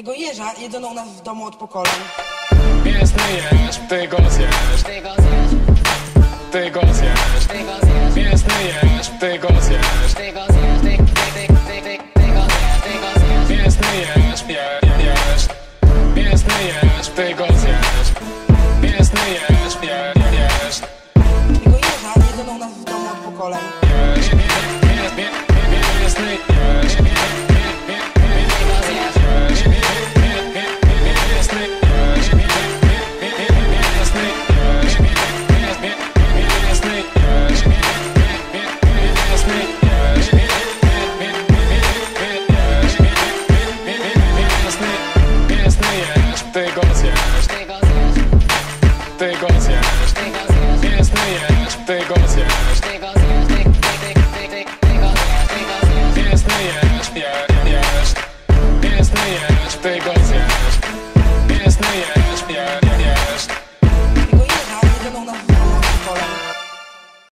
Tego jeża jedzono u nas w domu od pokoleń. Mięsny jesz, ty go zjesz, Ty go zjesz, ty go zjesz. ty go zjesz, Mięsny jesz, ty go zjesz. ty go zjesz, ty, ty, ty, ty, ty, ty go zjesz, ty go zjesz. Mięsny jesz, je, jesz. Mięsny jesz, ty go zjesz. Ty go zjesz, ty go zjesz, ty go zjesz. ty go zjesz, Mięsny jesz, ty go zjesz. ty go zjesz, ty, ty, ty, ty, ty, ty go zjesz, ty go zjesz. Mięsny jesz, je, jesz. Mięsny jesz, ty go